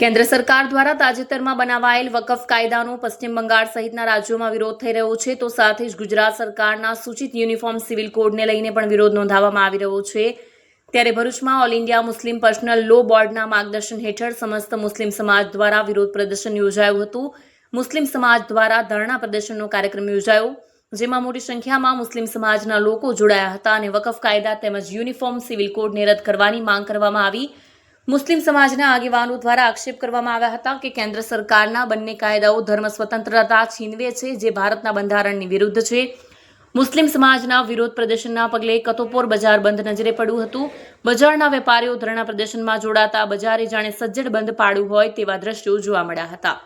કેન્દ્ર સરકાર દ્વારા તાજેતરમાં બનાવાયેલ વકફ કાયદાનો પશ્ચિમ બંગાળ સહિતના રાજ્યોમાં વિરોધ થઈ રહ્યો છે, તો સાથે જ ગુજરાત સરકારના સૂચિત યુનિફોર્મ સિવિલ કોડને લઈને પણ વિરોધ નોંધાવવામાં આવી રહ્યો છે. ત્યારે ભરૂચમાં all India Muslim personal law બોર્ડના માર્ગદર્શન હેઠળ સમસ્ત મુસ્લિમ સમાજ દ્વારા વિરોધ પ્રદર્શન યોજાયું હતું. મુસ્લિમ સમાજ દ્વારા ધરણા પ્રદર્શનનો કાર્યક્રમ યોજાયો, જેમાં મોટી સંખ્યામાં મુસ્લિમ સમાજના લોકો જોડાયા હતા અને વકફ કાયદા તેમજ યુનિફોર્મ સિવિલ કોડને રદ કરવાની માંગ કરવામાં આવી. મુસ્લિમ સમાજના આગેવાનો દ્વારા આક્ષેપ કરવામાં આવ્યા હતા કે કેન્દ્ર સરકારના બંને કાયદાઓ ધર્મ સ્વતંત્રતા છીનવે છે, જે ભારતના બંધારણની વિરુદ્ધ છે. મુસ્લિમ સમાજના વિરોધ પ્રદર્શનના પગલે કતોપોર બજાર બંધ નજરે પડ્યું હતું. બજારના વેપારીઓ ધરણા પ્રદર્શનમાં જોડાતા બજારે જાણે સજ્જડ બંધ પાડ્યું હોય તેવા દ્રશ્યો જોવા મળ્યા હતા.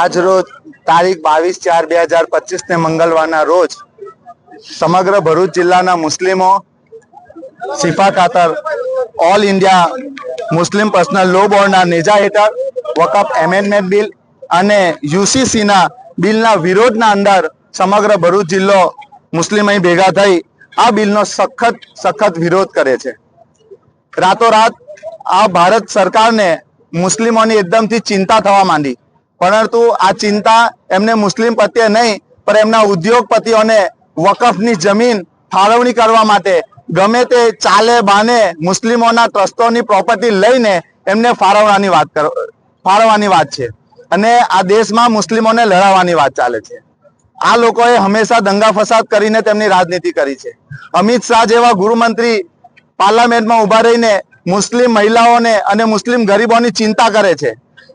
આજ રોજ તારીખ બાવીસ ચાર બે હજાર પચીસ ને મંગળવારના રોજ સમગ્ર ભરૂચ જિલ્લાના મુસ્લિમો સિપા ખાતર all India Muslim personal law બોર્ડના નેજા હેઠળ વકફ એમેન્ડમેન્ટ બિલ અને યુસીસીના બિલના વિરોધના અંદર સમગ્ર ભરૂચ જિલ્લો મુસ્લિમ અહીં ભેગા થઈ આ બિલનો સખત સખત વિરોધ કરે છે. રાતોરાત આ ભારત સરકારને મુસ્લિમોની એકદમથી ચિંતા થવા માંડી. પરંતુ આ ચિંતા એમને મુસ્લિમ પ્રત્યે નહીં, પણ એમના ઉદ્યોગપતિઓને વકફની જમીન ફાળવણી કરવા માટે ગમે તે ચાલે, બાને, મુસ્લિમોના ટ્રસ્ટોની પ્રોપર્ટી લઈને એમને ફાળવવાની વાત કરો, ફાળવવાની વાત છે. અને આ દેશમાં મુસ્લિમોને લડાવવાની વાત ચાલે છે. આ લોકોએ હંમેશા દંગા ફસાદ કરીને તેમની રાજનીતિ કરી છે. અમિત શાહ જેવા ગૃહમંત્રી પાર્લામેન્ટમાં ઊભા રહીને મુસ્લિમ મહિલાઓને અને મુસ્લિમ ગરીબોની ચિંતા કરે છે.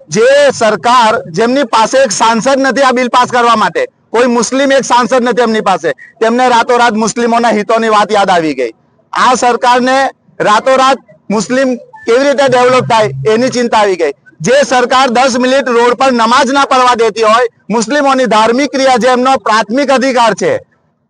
જે સરકાર જેમની પાસે એક સાંસદ નથી આ બિલ પાસ કરવા માટે, કોઈ મુસ્લિમ એક સાંસદ નથી એમની પાસે, તેમને રાતોરાત મુસ્લિમોના હિતોની વાત યાદ આવી ગઈ. આ સરકારને રાતોરાત મુસ્લિમ કેવી રીતે ડેવલપ થાય એની ચિંતા આવી ગઈ. જે સરકાર દસ મિનિટ રોડ પર નમાજ ના પડવા દેતી હોય, મુસ્લિમોની ધાર્મિક ક્રિયા જે એમનો પ્રાથમિક અધિકાર છે,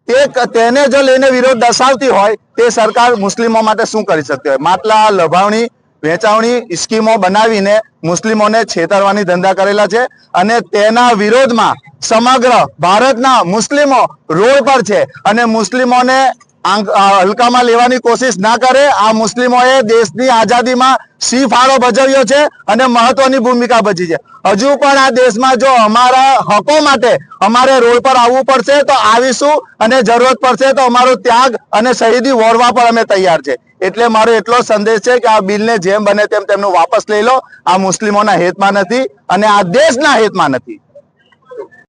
તે તેને જો લઈને વિરોધ દર્શાવતી હોય, તે સરકાર મુસ્લિમો માટે શું કરી શકતી હોય? માટલા, લભાવણી, વેચાવણી, સ્કીમો બનાવીને મુસ્લિમોને છેતરવાની ધંધા કરેલા છે અને તેના વિરોધમાં સમગ્ર ભારતના મુસ્લિમો રોડ પર છે અને મુસ્લિમોને હલકામાં લેવાની કોશિશ ના કરે. આ મુસ્લિમોએ દેશની આઝાદીમાં સિંહ ફાળો ભજવ્યો છે અને મહત્વની ભૂમિકા ભજી છે. હજુ પણ આ દેશમાં જો અમારા હકો માટે અમારે રોડ પર આવવું પડશે તો આવીશું અને જરૂરત પડશે તો અમારો ત્યાગ અને શહીદી વોરવા પર અમે તૈયાર છે. એટલે મારો એટલો સંદેશ છે કે આ બિલને જેમ બને તેમ તેમનું વાપસ લઈ લો. આ મુસ્લિમોના હિતમાં નથી અને આ દેશના હિતમાં નથી.